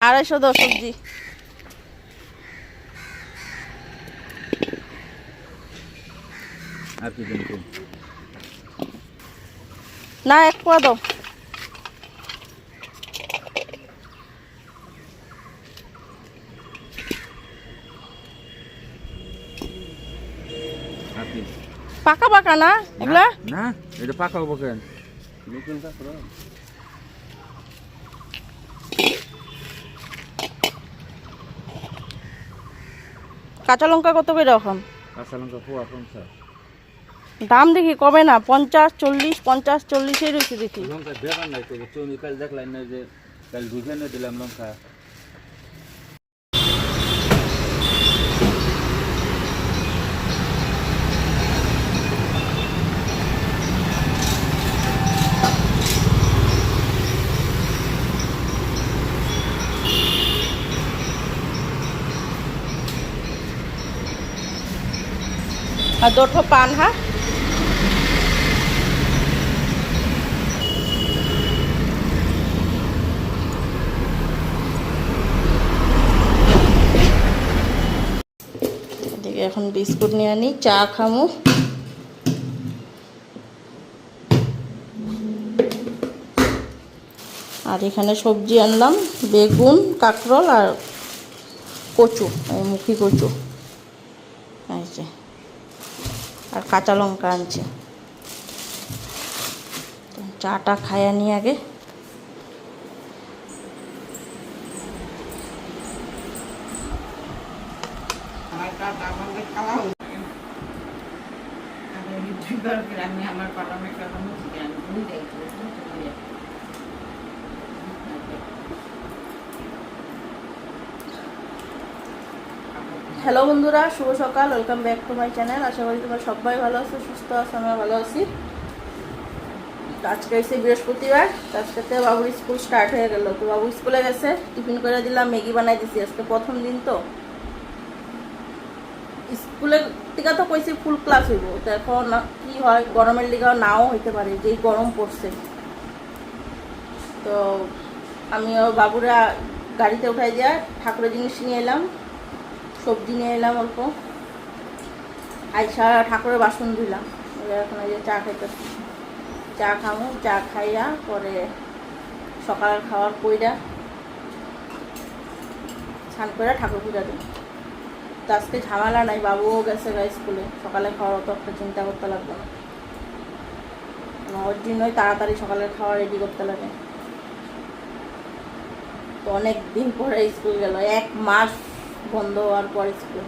আড়াইশো দশ সবজি কিন্তু না এক পোয়া দাও। পাকা পাকা না এগুলা? না এটা পাকা হব কেন? নতুন কাঁচা লঙ্কা কত করে এখন? কাঁচা লঙ্কা পোয়া পঞ্চাশ। দাম দেখি কমে না? পঞ্চাশ চল্লিশ পঞ্চাশ চল্লিশের রয়েছে দেখি। লঙ্কা বেগান নাই তো চুনি কাল দেখলাম না যে কাল ঢুকে না দিলাম লঙ্কা। আর দুটো পান হ্যাঁ? এদিকে এখন বিস্কুট নিয়ে আনি, চা খামু। আর এখানে সবজি আনলাম, বেগুন, কাঁকরোল আর কচু মুখি কচু। যে। আর কাঁচা লঙ্কা আনছে। চাটা খাইয়া নি আগে। আমার কোনো আমি দুইবার গ্রামে আমার পালামে আমি হ্যালো বন্ধুরা, শুভ সকাল welcome back to my channel আশা করি তোমরা সবাই ভালো আছো, সুস্থ আছো আমরা ভালো আছি। আজকে এসে বৃহস্পতিবার আজকে তো বাবুর স্কুল স্টার্ট হয়ে গেল। তো বাবু স্কুলে গেছে, টিফিন করে দিলাম, ম্যাগি বানাই দিছি, আজকে প্রথম দিন তো। স্কুলের থেকে তো কইছি ফুল ক্লাস হইব, তো এখন কি হয়, গরমের লিগাও নাও হইতে পারে, যেই গরম পড়ছে। তো আমিও বাবুরা গাড়িতে উঠাই দিয়া ঠাকুরের জিনিস নিয়ে এলাম। সবজি নিয়ে এলাম অল্প। আইসা ঠাকুরের বাসন এবার এখন যে চা খাইতে চা খামু চা খাইয়া পরে সকালের খাওয়ার কইরা স্নান করে ঠাকুর পূজা দিই। তো আজকে ঝামেলা নাই বাবুও গেছে গা স্কুলে। সকালে খাওয়ার অত একটা চিন্তা করতে লাগবে না, ওর জন্যই তাড়াতাড়ি সকালের খাওয়া রেডি করতে লাগে। তো অনেক দিন পরে স্কুল গেল এক মাস বন্ধ হওয়ার পরে স্কুল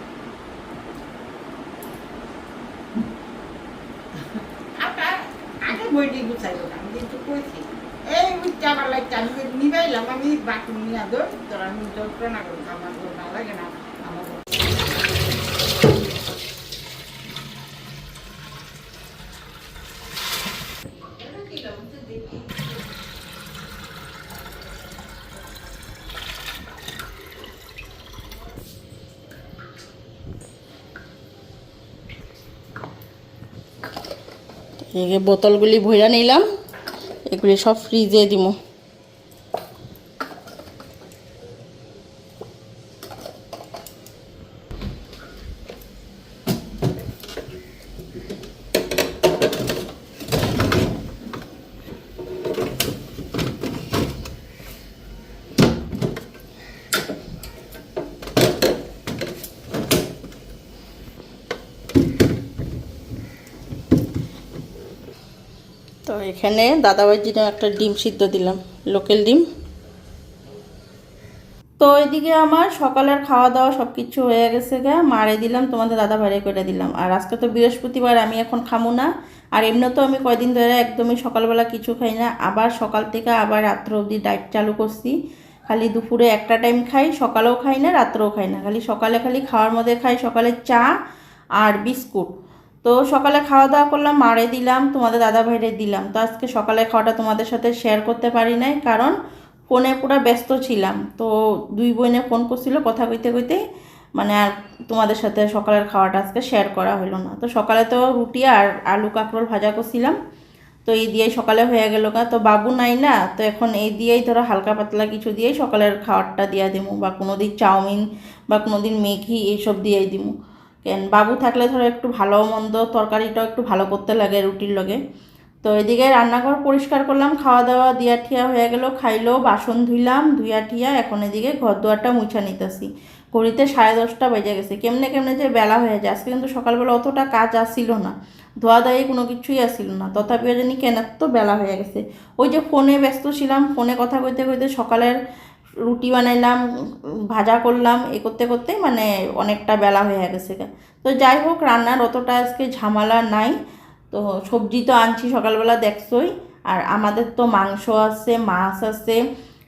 বইটি গুছাইলো আমি এই নিবাইলাম, আমি বাকি নিয়ে দো তোরা আমি যন্ত্রণা করি আমার না লাগে না, আমার বোতলগুলি ভইরা নিলাম এগুলি সব ফ্রিজে দিব তো এখানে দাদাবাইয়ের জন্য একটা ডিম সিদ্ধ দিলাম, লোকাল ডিম। তো এদিকে আমার সকালের খাওয়া দাওয়া সব কিছু হয়ে গেছে গা, মারে দিলাম, তোমাদের দাদা ভাইরে করে দিলাম। আর আজকে তো বৃহস্পতিবার, আমি এখন খামু না। আর এমনি তো আমি কয়দিন ধরে একদমই সকালবেলা কিছু খাই না, আবার সকাল থেকে আবার রাত্র অবধি ডায়েট চালু করছি। খালি দুপুরে একটা টাইম খাই, সকালেও খাই না, রাত্রেও খাই না। খালি সকালে খালি খাওয়ার মধ্যে খাই সকালে চা আর বিস্কুট। তো সকালে খাওয়া দাওয়া করলাম, মারে দিলাম, তোমাদের দাদা ভাইরে দিলাম। তো আজকে সকালে খাওয়াটা তোমাদের সাথে শেয়ার করতে পারি নাই, কারণ ফোনে পুরো ব্যস্ত ছিলাম। তো দুই বোনে ফোন করছিল, কথা কইতে কইতে মানে আর তোমাদের সাথে সকালের খাওয়াটা আজকে শেয়ার করা হলো না। তো সকালে তো রুটি আর আলু কাঁকরোল ভাজা করছিলাম, তো এই দিয়েই সকালে হয়ে গেল গা। তো বাবু নাই না, তো এখন এই দিয়েই ধরো হালকা পাতলা কিছু দিয়েই সকালের খাওয়ারটা দিয়ে দিমু, বা কোনো দিন চাউমিন বা কোনো দিন ম্যাগি এইসব দিয়েই দিমু। কেন? বাবু থাকলে ধরো একটু ভালো মন্দ তরকারিটাও একটু ভালো করতে লাগে রুটির লগে। তো এদিকে রান্নাঘর পরিষ্কার করলাম খাওয়া দাওয়া দিয়া ঠিয়া হয়ে গেল, খাইলো, বাসন ধুইলাম ধুইয়া ঠিয়া এখন এদিকে ঘর দুয়ারটা মুছা নিতেছি। ঘড়িতে সাড়ে দশটা বেজে গেছে, কেমনে কেমনে যে বেলা হয়ে যায়, আজকে কিন্তু সকালবেলা অতটা কাজ আসছিল না ধোয়া দায়ী কোনো কিছুই আসছিল না, তথাপিও জানি কেনার তো বেলা হয়ে গেছে। ওই যে ফোনে ব্যস্ত ছিলাম, ফোনে কথা কইতে কইতে সকালের রুটি বানাইলাম, ভাজা করলাম, এ করতে করতে মানে অনেকটা বেলা হয়ে গেছে। তো যাই হোক, রান্নার অতটা আজকে ঝামেলা নাই। তো সবজি তো আনছি সকালবেলা, দেখছোই। আর আমাদের তো মাংস আছে, মাছ আছে,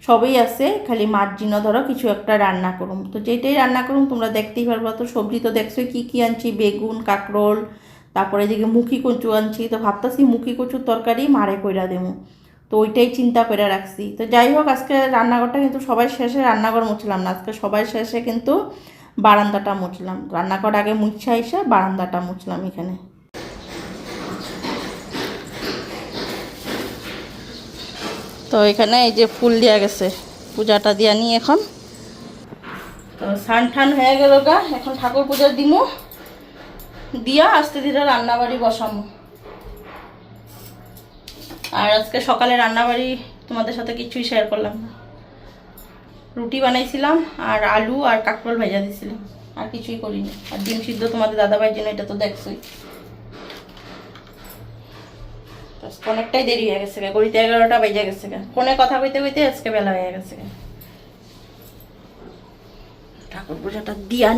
সবই আছে। খালি মাছ জিনো ধরো, কিছু একটা রান্না করুম। তো যেটাই রান্না করুম, তোমরা দেখতেই পারব। তো সবজি তো দেখছোই, কী কী আনছি? বেগুন, কাঁকরোল, তারপরে এদিকে মুখি কচু আনছি। তো ভাবতাছি মুখি কচুর তরকারি মারে কইরা দেবো তো ওইটাই চিন্তা করে রাখছি। তো যাই হোক আজকে রান্নাঘরটা কিন্তু সবাই শেষে রান্নাঘর মুছলাম না। আজকে সবাই শেষে কিন্তু বারান্দাটা মুছলাম। রান্নাঘর আগে মুছা এসে বারান্দাটা মুছলাম এখানে। তো এখানে এই যে ফুল দেওয়া গেছে, পূজাটা দিয়া নি এখন। তো সান ঠান হয়ে গেল গা। এখন ঠাকুর পূজা দিমু। দিয়া আস্তে ধীরে রান্নাবাড়ি বসামু। আর আজকে সকালে রান্নাবাড়ি তোমাদের সাথে কিছুই শেয়ার করলাম না। রুটি বানাইছিলাম আর আলু আর কাঁকরোল ভেজা দিয়েছিলাম আর কিছুই করিনি। আর ডিম সিদ্ধ তোমাদের দাদাভাইয়ের জন্য, এটা তো দেখছোই। অনেকটাই দেরি হয়ে গেছে গড়িতে এগারোটা বেজে গেছে ফোনে কথা কইতে কইতে আজকে বেলা হয়ে গেছে ঠাকুর পূজাটা দিয়া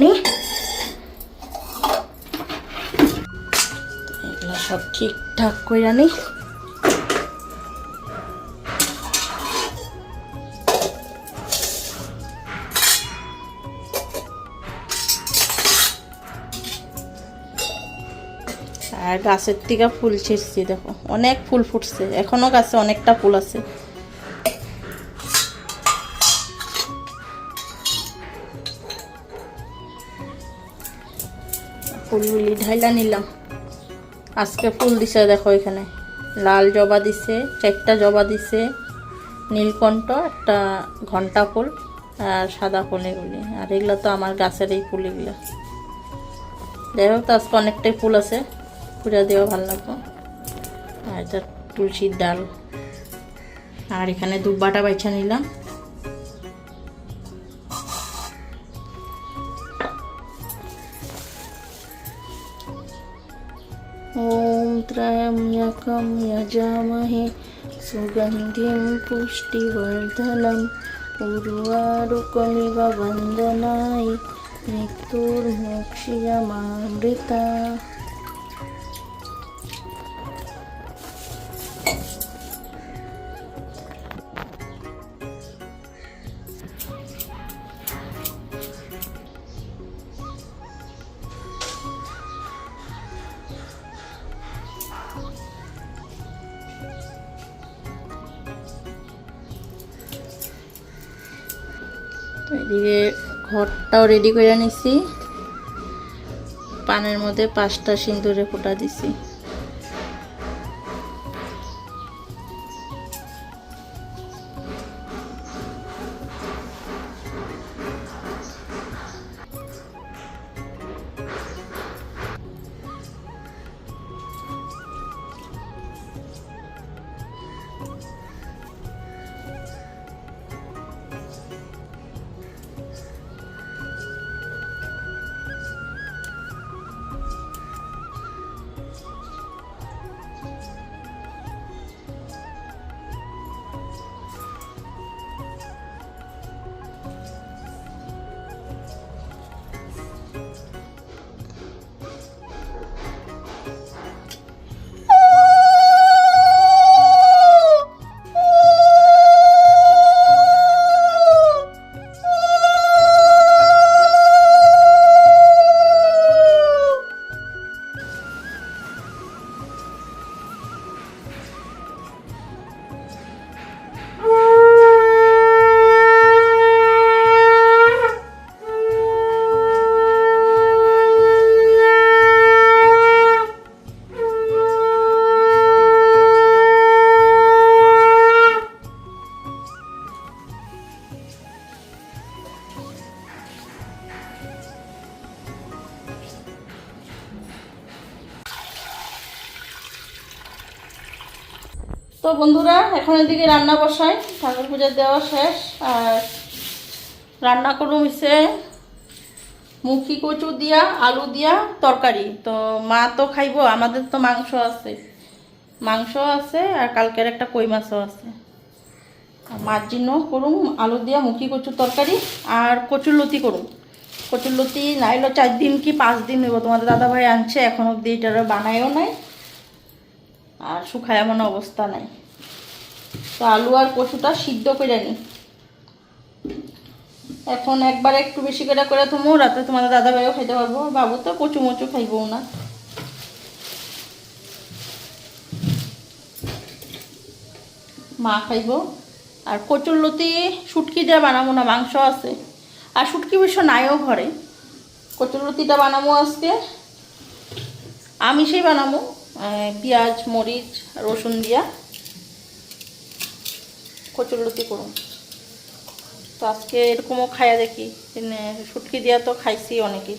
এগুলা সব ঠিকঠাক কইরা নি। আর গাছের থেকে ফুল ছিঁড়ছি, দেখো। অনেক ফুল ফুটছে। এখনও গাছে অনেকটা ফুল আছে। ফুলগুলি ঢাইলা নিলাম। আজকে ফুল দিছে দেখো এখানে। লাল জবা দিছে, চারটা জবা দিছে, নীলকণ্ঠ, একটা ঘণ্টা ফুল আর সাদা ফুল এগুলি আর এগুলো তো আমার গাছের এই ফুল এগুলো হোক, তো আজকে অনেকটাই ফুল আছে। করে দেওয়া ভালো লাগবে আর এটা তুলসীর ডাল। আর এখানে দুব্বাটা বাইছা নিলাম। ওম ত্রয়ম্যকম যজামহে সুগন্ধিম পুষ্টিবর্ধনম। উর্বারুকমিব বন্দনায় মৃত্যুর্মোক্ষিয়মামৃতা। এদিকে ঘরটাও রেডি করে নিছি। পানের মধ্যে পাঁচটা সিন্দুরে ফোটা দিছি। বন্ধুরা, এখন এদিকে রান্না বসাই। ঠাকুর পূজা দেওয়া শেষ। আর রান্না করুম হচ্ছে মুখি কচু দিয়া, আলু দিয়া, তরকারি। তো মা তো খাইবো, আমাদের তো মাংস আছে। মাংস আছে আর কালকের একটা কই মাছও আছে। মার জন্য করুম, আলু দিয়া মুখি কচুর তরকারি আর কচুর লতি করুম। কচুর লতি নাইলো চার দিন কি পাঁচ দিন হইব, তোমাদের দাদা ভাই আনছে, এখন অব্দি এটার বানায়ও নাই। আর শুকায় এমন অবস্থা নাই। তো আলু আর কচুটা সিদ্ধ করে নিই এখন একবার একটু বেশি করে করে তুমি রাতে তোমাদের দাদা ভাইও খাইতে পারব। বাবু তো কচু মচু খাইবো না। মা খাইবো। আর কচুর লতি শুটকি দিয়ে বানাবো না, মাংস আছে। আর শুটকি বিশ্ব নাইও ঘরে। কচুর লতিটা বানাবো আজকে। আমিষেই বানাবো পেঁয়াজ, মরিচ, রসুন দিয়া। কচুর লতি করুন। তো আজকে এরকমও খাইয়া দেখি শুটকি দিয়া তো খাইছি অনেকে।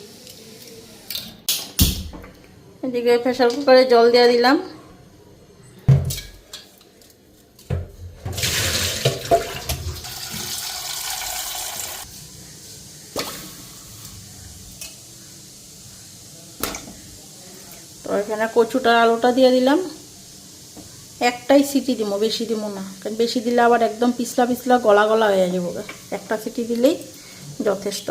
এদিকে প্রেশার কুকারে জল দিয়া দিলাম। তো এখানে কচুটা, আলুটা দিয়ে দিলাম। একটাই সিটি দিব বেশি দিব না। কারণ বেশি দিলে আবার একদম পিছলা পিছলা গলা গলা হয়ে যাব একটা সিটি দিলেই যথেষ্ট।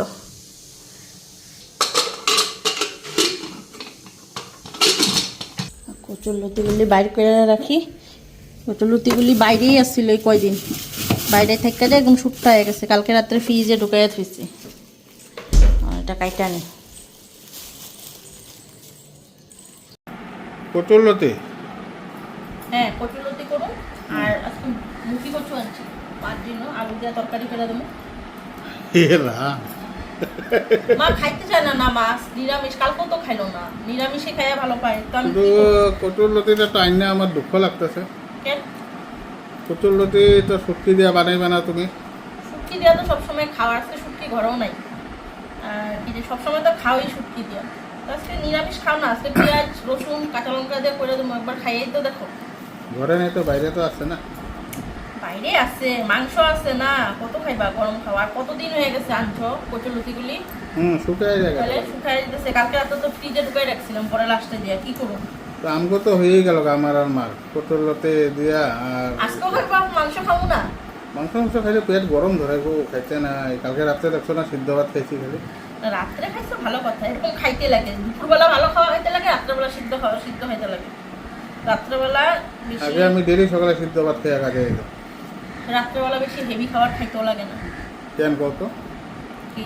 কচুর লতিগুলি বাইর করে রাখি। কচুর লতিগুলি বাইরেই আসছিল এই কয়দিন। বাইরে থেকে একদম শুকটা হয়ে গেছে। কালকে রাত্রে ফ্রিজে ঢুকাইয়া থুইছি। এটা কাইটা নেই কচুরলতি হ্যাঁ কচুর লতি করুন। আর আজকে মুখি কচু আনছি। মার জন্য আলু দিয়ে তরকারি করে দেবো। মা খাইতে চায় না না মাছ নিরামিষ। কালকেও তো খাইলো না। নিরামিষে খাইয়া ভালো পায়। তো আমি কিন্তু কি করব? টাইম না আমার দুঃখ লাগতেছে। কেন? কচুরলতি তো শুটকি দিয়া বানাইবে না তুমি। শুটকি দেওয়া তো সবসময় খাওয়া আজকে শুটকি ঘরেও নাই। আর কি যে সবসময় তো খাওয়াই শুটকি দেওয়া তো আজকে নিরামিষ খাও না আজকে পেঁয়াজ রসুন কাঁচা লঙ্কা দিয়ে করে দেবো। একবার খাইয়েই তো দেখো। ঘরে নেই তো বাইরে তো আছে না। বাইরে আছে মাংস আছে না কত খাইবা গরম খাওয়া? আর কতদিন হয়ে গেছে আনছো কচুর লতিগুলি হুম শুকাই যায় তাহলে শুকাই দিতেছে। কালকে রাতে তো ফ্রিজে ঢুকাই রাখছিলাম পরে লাস্টে দিয়া কি করব? তো আমগো তো হয়েই গেল আমার আর মার। কচুরলতি দিয়া আর আজকেও খাইবা মাংস খাব না? মাংস মাংস খাইলে পেট গরম ধরে গো খাইতে না কালকে রাত্রে দেখছ না সিদ্ধ ভাত খাইছি খালি। রাত্রে খাইছো ভালো কথা। এরকম খাইতে লাগে। দুপুরবেলা ভালো খাওয়া খাইতে লাগে রাত্রেবেলা সিদ্ধ খাওয়া সিদ্ধ খাইতে লাগে। রাত্রেবেলা আগে আমি দেরি সকালে সিদ্ধ ভাত খেয়ে কাজে যেতাম রাত্রেবেলা বেশি হেভি খাবার খাইতেও লাগে না। কেন কত কি?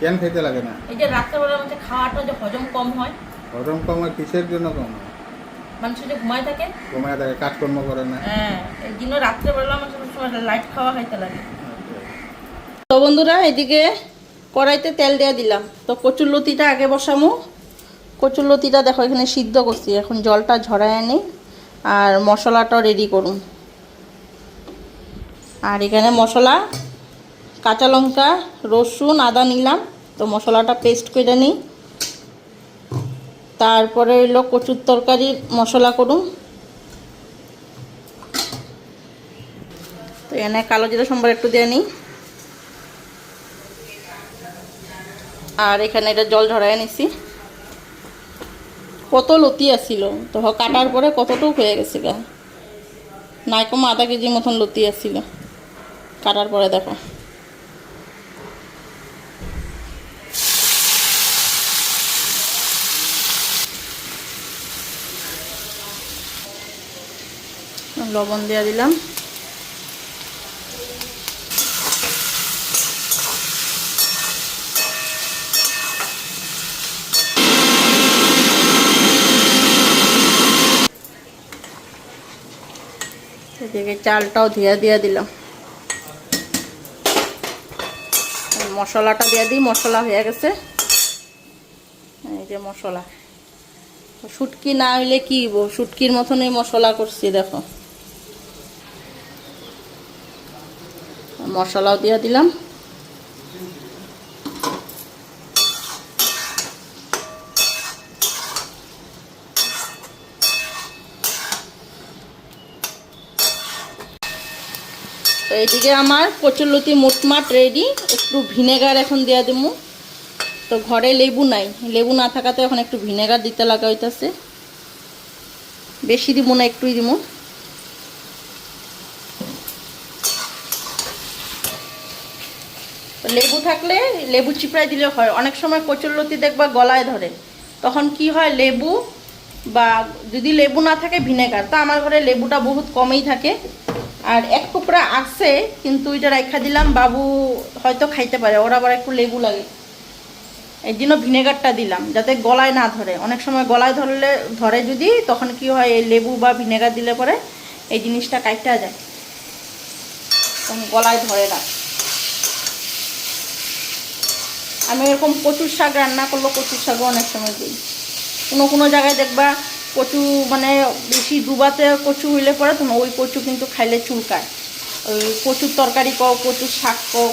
কেন খাইতে লাগে না? এই যে রাত্রেবেলার মধ্যে খাওয়াটা যে হজম কম হয়। হজম কম হয় কিসের জন্য কম হয়? মানুষ যে ঘুমায় থাকে। ঘুমায় থাকে কাজকর্ম করে না। হ্যাঁ এই জন্য রাত্রেবেলা আমার সবসময় লাইট খাওয়া খাইতে লাগে। তো বন্ধুরা এদিকে কড়াইতে তেল দিয়ে দিলাম। তো কচুর লতিটা আগে বসামো। কচুর লতিটা দেখো এখানে সিদ্ধ করছি। এখন জলটা ঝরায় আনি। আর মশলাটাও রেডি করুন। আর এখানে মশলা, কাঁচা লঙ্কা, রসুন, আদা, নিলাম, তো মশলাটা পেস্ট করে নিই। তারপরে হইল কচুর তরকারির মশলা করুন। তো এখানে কালো জিরা সম্বার একটু দিয়ে নিই। আর এখানে এটা জল ঝরাই নিছি। কত লতি আসছিল তো কাটার পরে কতটুক হয়ে গেছে গা? নাই কম আধা কেজির মতন লতি আসছিল কাটার পরে দেখো। লবণ দিয়ে দিলাম। এদিকে চালটাও ধুয়ে দিয়ে দিলাম। মশলাটা দিয়ে দিই, মশলা হয়ে গেছে। এই যে মশলা। শুটকি না হইলে কি শুটকির মতনই মশলা করছি, দেখো। মশলাও দিয়ে দিলাম। তো এইদিকে আমার কচুরলতি মোটমাট রেডি একটু ভিনেগার এখন দেওয়া দেবো তো ঘরে লেবু নাই। লেবু না থাকাতে এখন একটু ভিনেগার দিতে লাগা হইতাছে। বেশি দিব না, একটুই দিব লেবু থাকলে লেবু চিপড়াই দিলে হয়। অনেক সময় কচুরলতি দেখবা গলায় ধরে। তখন কি হয়, লেবু বা যদি লেবু না থাকে ভিনেগার তা আমার ঘরে লেবুটা বহুত কমই থাকে। আর এক টুকরা আছে, কিন্তু এটা রেখা দিলাম, বাবু হয়তো খাইতে পারে, ওর আবার একটু লেবু লাগে। এই জন্য ভিনেগারটা দিলাম, যাতে গলায় না ধরে। অনেক সময় গলায় ধরলে, ধরে যদি, তখন কি হয়, এই লেবু বা ভিনেগার দিলে পরে এই জিনিসটা কাইটা যায়। তখন গলায় ধরে না। আমি এরকম কচুর শাক রান্না করলে কচুর শাকও অনেক সময় দিই। কোনো কোনো জায়গায় দেখবা কচু মানে বেশি ডুবাতে কচু হইলে পরে তখন ওই কচু কিন্তু খাইলে চুলকায়। ওই কচুর তরকারি কও, কচুর শাক কও,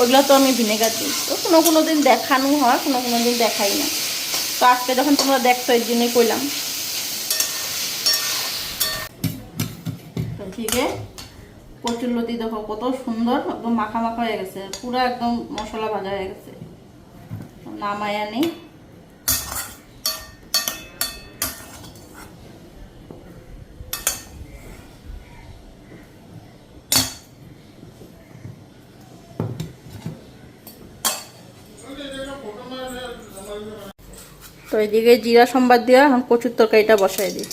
ওইগুলো তো আমি ভিনেগার দিই। তো কোনো কোনো দিন দেখানো হয়, কোনো কোনো দিন দেখাই না। তো আজকে যখন তোমরা দেখছ এর জন্যই কইলাম। এদিকে কচুর লতি দেখো, কত সুন্দর, একদম মাখা মাখা হয়ে গেছে। পুরো একদম মশলা ভাজা হয়ে গেছে। নামায়া নেই। তো এদিকে জিরা সম্বাদ দিয়া এখন কচুর তরকারিটা বসাই দিই।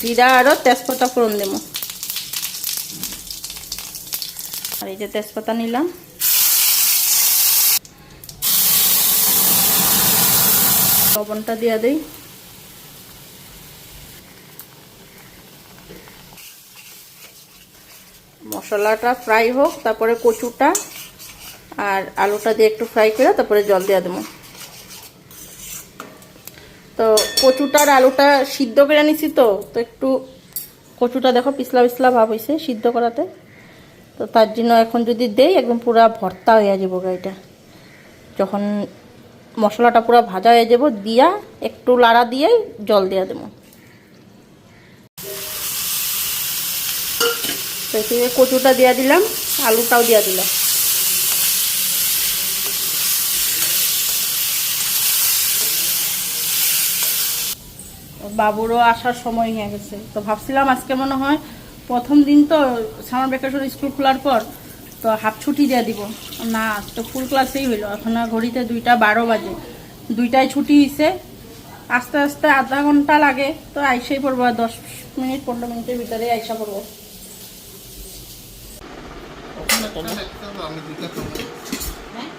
জিরা আরও তেজপাতা ফোড়ন দেবো। আর এই যে তেজপাতা নিলাম। লবণটা দিয়ে দিই। মশলাটা ফ্রাই হোক, তারপরে কচুটা, আর আলুটা দিয়ে একটু ফ্রাই করে তারপরে জল দিয়ে দেবো। তো কচুটা আর আলুটা সিদ্ধ করে নিছি তো তো একটু কচুটা দেখো পিছলা পিছলা ভাব হয়েছে সিদ্ধ করাতে। তো তার জন্য এখন যদি দেই, একদম পুরা ভর্তা হয়ে যাব গাড়িটা যখন মশলাটা পুরো ভাজা হয়ে যাব, দিয়া একটু লাড়া দিয়ে জল দিয়ে দেবো। কচুটা দিয়ে দিলাম, আলুটাও দিয়ে দিলাম। বাবুরও আসার সময় হয়ে গেছে। তো ভাবছিলাম আজকে মনে হয় প্রথম দিন তো সামার ভ্যাকেশন স্কুল খোলার পর তো হাফ ছুটি দিয়ে দিব। না, তো ফুল ক্লাসেই হইল। এখন ঘড়িতে দুইটা বারো বাজে। দুইটায় ছুটি হয়েছে আস্তে আস্তে আধা ঘণ্টা লাগে। তো আইসেই পড়ব আর দশ মিনিট, পনেরো মিনিটের ভিতরে আইসা পড়ব।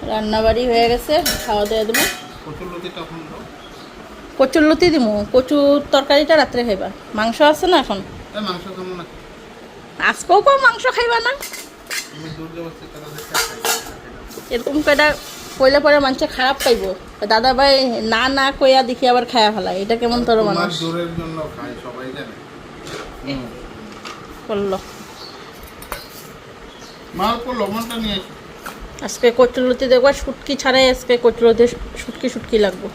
রান্নাবাড়ি হয়ে গেছে খাওয়া দাওয়া দেবো। কচুর কচুর লতি দিব কচুর তরকারিটা রাত্রে খাইবা। মাংস আছে না এখন? আজকেও কো মাংস খাইবা না? এরকম কয়টা কইলে পরে মানুষে খারাপ পাইব। দাদা ভাই না না কইয়া দেখি আবার খায়া ফেলায়। এটা কেমন তোর মানুষ দূরের জন্য খাই সবাই জানে। করল। আজকে কচুরলতি দেখবা শুটকি ছাড়াই আজকে কচুরলতি শুটকি শুটকি লাগবো।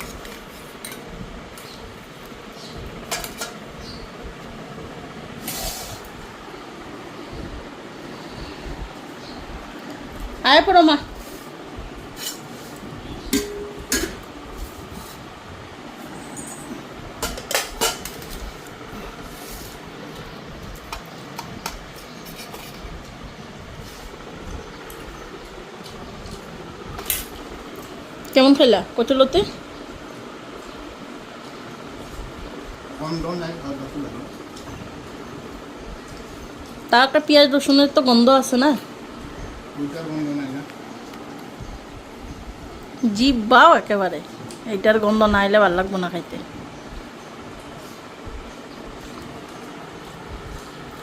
আয় পড়ো মা। কেমন খেলা ফুল তার একটা পেঁয়াজ রসুনের তো গন্ধ আছে না দুইটার গন্ধ নাই না জিভ বাও একেবারে। এইটার গন্ধ না এলে ভালো লাগবো না খাইতে।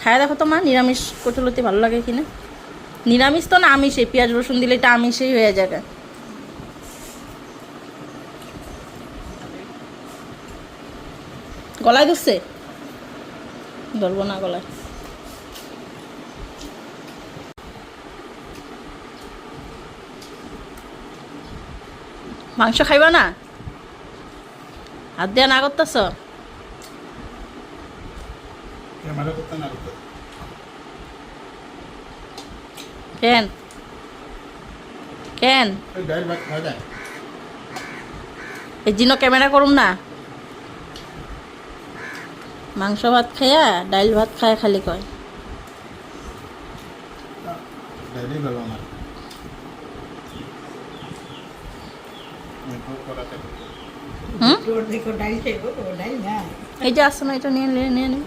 খায় দেখো তো মা, নিরামিষ কচুলতি ভালো লাগে কিনা? নিরামিষ তো না, আমিষে। পেঁয়াজ, রসুন দিলে এটা আমিষেই হয়ে যাবে। গলায় ধরছে? ধরবো না গলায়। মাংস খাইবা না? হাত দিয়া না করতেছ কেন? কেন? এই জিনো ক্যামেরা করুম না। মাংস ভাত খাইয়া ডাইল ভাত খায় খালি কয়। ডাইলই ভালো আমার মিঠু করাতে হুম? এই যে এটা নিয়ে নে।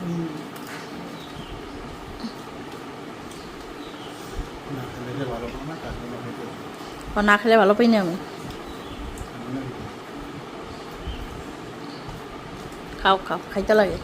ও না খেলে ভালো পাই না আমি। খাও খাও, খাইতে লাগে।